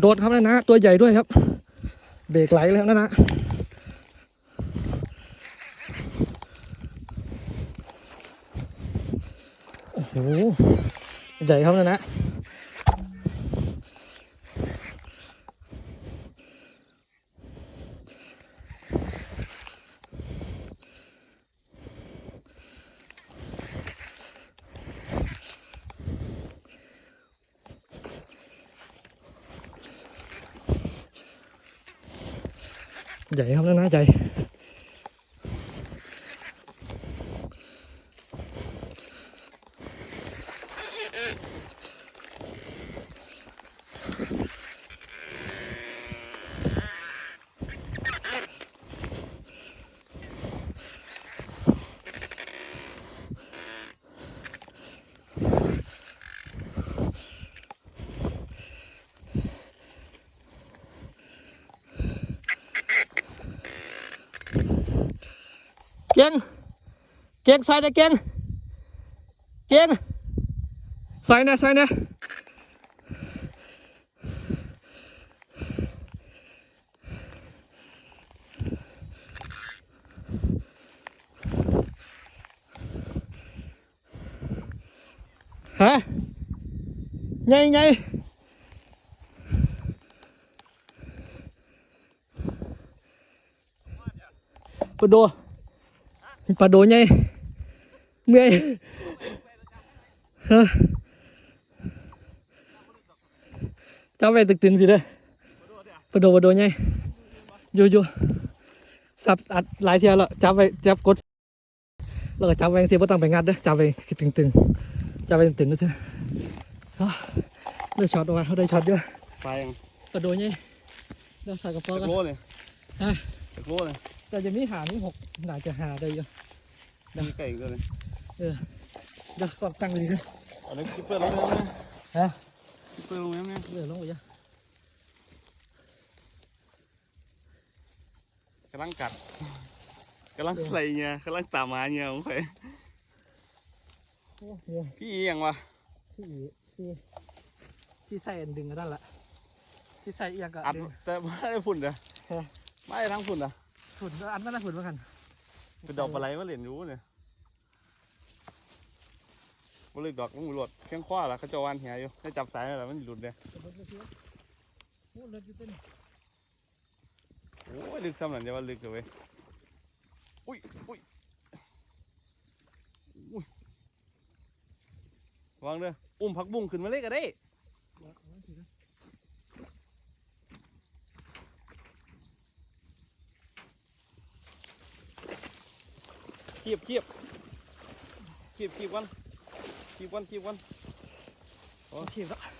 โดดครับนะนะ ตัวใหญ่ด้วยครับ เบรกไหลแล้วนะนะโอ้โหใหญ่ครับนะนะ ใหญ่ครั เก่งเก่งใส่นะเก่งเก่งใส่นะใส่นะฮะไงไงปะโดปลาโดนไงเมื่อยฮะจับไปตึกๆสิเด้อปลาโดปลาโดนไงอยู่อยู่สับอัดหลายเทียแล้วจับไปจับกดแล้วก็จับไปสิบ่ต้องไปงัดเด้อจับไปตึงๆจับไปตึงๆก็ใช่ได้ช็อตออกมาเขาได้ช็อตเยอะไปยังปลาโดนไงได้ใส่กระเพาะตะกันโกเลยฮะตะโกเลยแต่จะมีหามีหกน่าจะหาได้อ ยู่มีไก่อีกตัวหนึงเดี๋ยวก็ตั้งดีนะอันนี้คิปเปอร์ลงแล้วนะฮะคิปเปอร์ลงแล้วนะเดี๋ยวลงไปจ้ะกำลังกัดกำลังใส่เงี้ยกำลังตามมาเงี้ยของใครโอ้โหพี่อีหยังวะที่ที่ที่ใส่อันดึงก็ได้ละที่ใส่เอียงก็อัดดึงแต่ไม่ได้ฝุ่นเด้อฮะไม่ได้ทั้งฝุ่นอะฝุ่นก็อันไม่ได้ฝุ่นเหมือนกัน เป็นดอกปลาไหลมาเหรียญรู้เนี่ยบ่ลึกดอกมันหลุดเพียงคว้าละเขาจะวานเหียอยู่ให้จับสายนั่นแหละมันหลุดเลยโอ้เลือดอยู่เต้นโอ้ยลึกซ้ำหนันจะว่าลึกเลยเว้ยอุ้ยอุ้ยอุ้ยวางเด้ออุ้มผักบุ้งขึ้นมาเลยก็ได้ คียบเคียบเคียบเคียบวันเคียบวันเคียบวันโอเคแล้ว